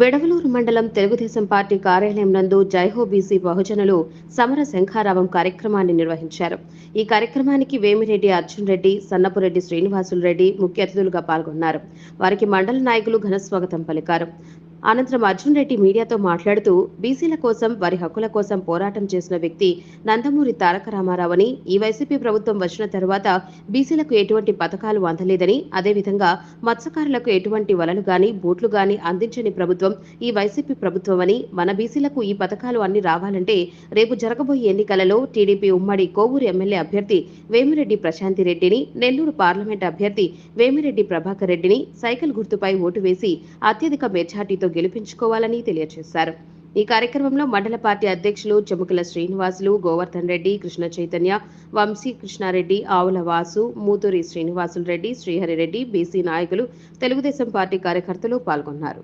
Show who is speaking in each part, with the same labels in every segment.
Speaker 1: వెడవలూరు మండలం తెలుగుదేశం పార్టీ కార్యాలయం నందు జైహో బీసీ బహుజనులు సమర శంఖారావం కార్యక్రమాన్ని నిర్వహించారు. ఈ కార్యక్రమానికి వేమిరెడ్డి అర్జున్ రెడ్డి సన్నపురెడ్డి శ్రీనివాసులు రెడ్డి ముఖ్య అతిథులుగా పాల్గొన్నారు. వారికి మండల నాయకులు ఘన స్వాగతం పలికారు. అనంతరం అర్జున్ రెడ్డి మీడియాతో మాట్లాడుతూ బీసీల కోసం వారి హక్కుల కోసం పోరాటం చేసిన వ్యక్తి నందమూరి తారక రామారావని. ఈ వైసీపీ ప్రభుత్వం వచ్చిన తర్వాత బీసీలకు ఎటువంటి పథకాలు అందలేదని అదేవిధంగా మత్స్యకారులకు ఎటువంటి వలలు గాని బూట్లు గాని అందించని ప్రభుత్వం ఈ వైసీపీ ప్రభుత్వం అని మన బీసీలకు ఈ పథకాలు అన్ని రావాలంటే రేపు జరగబోయే ఎన్నికలలో టీడీపీ ఉమ్మడి కోవూరు ఎమ్మెల్యే అభ్యర్థి వేమిరెడ్డి ప్రశాంతి రెడ్డిని నెల్లూరు పార్లమెంట్ అభ్యర్థి వేమిరెడ్డి ప్రభాకర్ రెడ్డిని సైకిల్ గుర్తుపై ఓటు వేసి అత్యధిక మెజార్టీతో గెలిపించుకోవాలని తెలియజేశారు. ఈ కార్యక్రమంలో మండల పార్టీ అధ్యక్షులు చెముకల శ్రీనివాసులు గోవర్ధన్ రెడ్డి కృష్ణ చైతన్య వంశీ కృష్ణారెడ్డి ఆవుల వాసు మూతూరి శ్రీనివాసులు రెడ్డి శ్రీహరి రెడ్డి బీసీ నాయకులు తెలుగుదేశం పార్టీ కార్యకర్తలు పాల్గొన్నారు.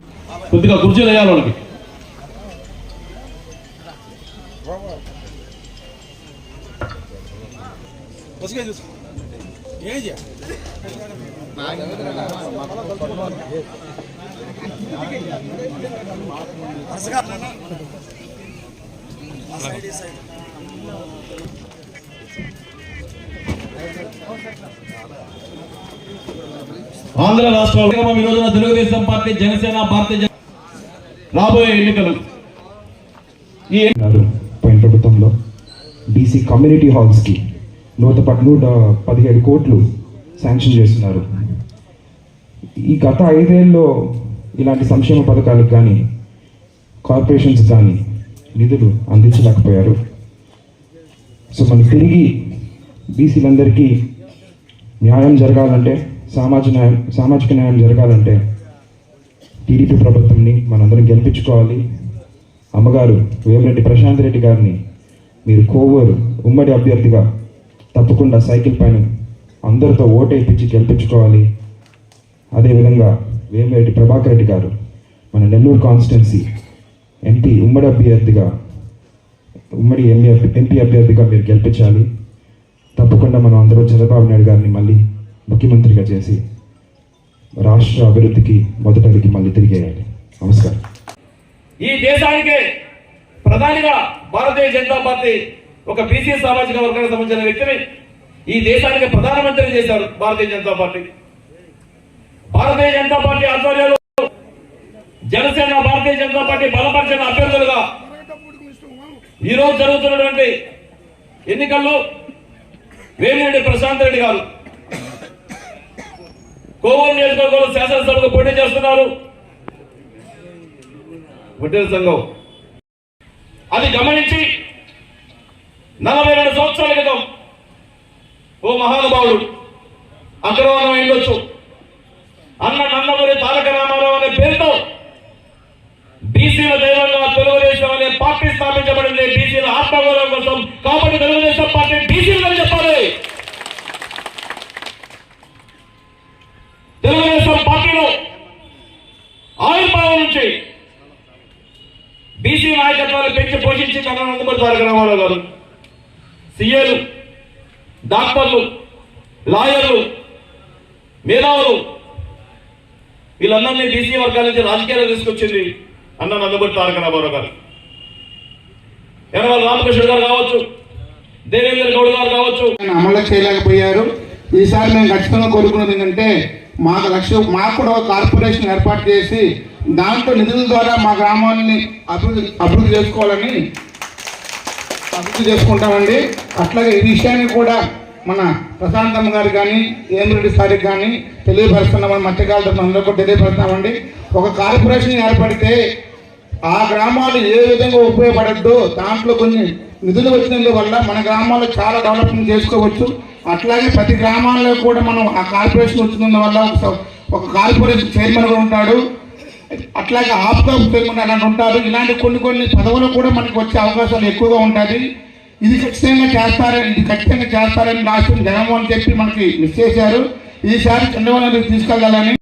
Speaker 2: ఏం
Speaker 3: ఆంధ్ర రాష్ట్ర ఈ రోజున తెలుగుదేశం పార్టీ జనసేన భారతీయ జన- రాబోయే ఎన్నికలు.
Speaker 4: పోయిన ప్రభుత్వంలో బీసీ కమ్యూనిటీ హాల్స్కి నూట ప- నూట పదిహేడు కోట్లు శాంక్షన్ చేస్తున్నారు. ఈ గత ఐదేళ్ళలో ఇలాంటి సంక్షేమ పథకాలకు కానీ కార్పొరేషన్స్ కానీ నిధులు అందించలేకపోయారు. సో మనం తిరిగి బీసీలందరికీ న్యాయం జరగాలంటే సామాజిక న్యాయం సామాజిక న్యాయం జరగాలంటే టీడీపీ ప్రభుత్వంని మనందరం గెలిపించుకోవాలి. అమ్మగారు వేమిరెడ్డి ప్రశాంత్ రెడ్డి గారిని మీరు కోవూరు ఉమ్మడి అభ్యర్థిగా తప్పకుండా సైకిల్ పైన అందరితో ఓటేపించి గెలిపించుకోవాలి. అదేవిధంగా వేమిరెడ్డి ప్రభాకర్ రెడ్డి గారు మన నెల్లూరు కాన్స్టిట్యున్సీ ఎంపీ ఉమ్మడి అభ్యర్థిగా ఉమ్మడి ఎంపీ ఎంపీ అభ్యర్థిగా మీరు గెలిపించాలి. తప్పకుండా మనం అందరూ చంద్రబాబు నాయుడు గారిని మళ్ళీ ముఖ్యమంత్రిగా చేసి రాష్ట్ర అభివృద్ధికి మొదటడికి మళ్ళీ తిరిగేయాలి. నమస్కారం.
Speaker 3: ఈ దేశానికి ప్రధానిగా భారతీయ జనతా పార్టీ ఒక బీసీ సామాజిక వర్గానికి సంబంధించిన వ్యక్తిని ఈ దేశానికి ప్రధానమంత్రి చేశారు భారతీయ జనతా పార్టీ. భారతీయ జనతా పార్టీ ఆధ్వర్యంలో జనసేన భారతీయ జనతా పార్టీ బలపరిచిన అభ్యర్థులుగా ఈ రోజు జరుగుతున్నటువంటి ఎన్నికల్లో వేమిరెడ్డి ప్రశాంత్ రెడ్డి గారు కోవూరు నియోజకవర్గంలో శాసనసభకు పోటీ చేస్తున్నారు. వడ్డీల సంఘం. అది గమనించి నలభై రెండు సంవత్సరాల క్రితం ఓ మహానుభావుడు అగ్రవాదం అయిండొచ్చు అన్న నందమూరి తారక రామారావు అనే పేరుతో బీసీల దైవంగా తెలుగుదేశం అనే పార్టీ స్థాపించబడింది బీసీల ప్రభుత్వం కాబట్టి తెలుగుదేశం పార్టీ డీసీలు అని చెప్పాలి. తెలుగుదేశం పార్టీలో ఆవిర్భావం నుంచి బీసీ నాయకత్వాన్ని పెంచి పోషించి కన్నా నందమూరి తారక రామారావు గారు సీఏలు డాక్టర్లు లాయర్లు మేధావులు వీళ్ళందరినీ బీసీ వర్గాల నుంచి రాజకీయాలు తీసుకొచ్చింది అన్న నందమూరి తారక రామారావు గారు. ఎనవల్ రామకృష్ణ గారు కావచ్చు దేవేంద్ర గౌడ్ గారు కావచ్చు.
Speaker 5: అమలు చేయలేకపోయారు. ఈసారి మేము ఖచ్చితంగా కోరుకున్నది ఏంటంటే మాకు లక్ష్యం మాకు కూడా ఒక కార్పొరేషన్ ఏర్పాటు చేసి దాంట్లో నిధుల ద్వారా మా గ్రామాన్ని అభివృద్ధి అభివృద్ధి చేసుకోవాలని అభివృద్ధి చేసుకుంటామండి. అట్లాగే ఈ విషయాన్ని కూడా మన ప్రశాంతమ్మ గారు కానీ ఏమిరెడ్డి సారికి కానీ తెలియపరుస్తున్నామని మత్స్యకారులు అందరూ కూడా తెలియపరుస్తామండి. ఒక కార్పొరేషన్ ఏర్పడితే ఆ గ్రామాలు ఏ విధంగా ఉపయోగపడద్దో దాంట్లో కొన్ని నిధులు వచ్చినందు వల్ల మన గ్రామాల్లో చాలా డెవలప్మెంట్ చేసుకోవచ్చు. అట్లాగే ప్రతి గ్రామాల్లో కూడా మనం ఆ కార్పొరేషన్ వచ్చినందు వల్ల ఒక కార్పొరేషన్ చైర్మన్గా ఉంటాడు. అట్లాగే ఆప్గా చైర్మన్ అలాంటి ఉంటారు. ఇలాంటి కొన్ని కొన్ని పదవులు కూడా మనకు వచ్చే అవకాశాలు ఎక్కువగా ఉంటుంది ఇది ఖచ్చితంగా చేస్తారని ఇది ఖచ్చితంగా చేస్తారని రాష్ట్రం జగన్మోహన్ చెప్పి మనకి మిస్ చేశారు. ఈసారి చంద్రబాబు నాయుడు తీసుకెళ్ళాలని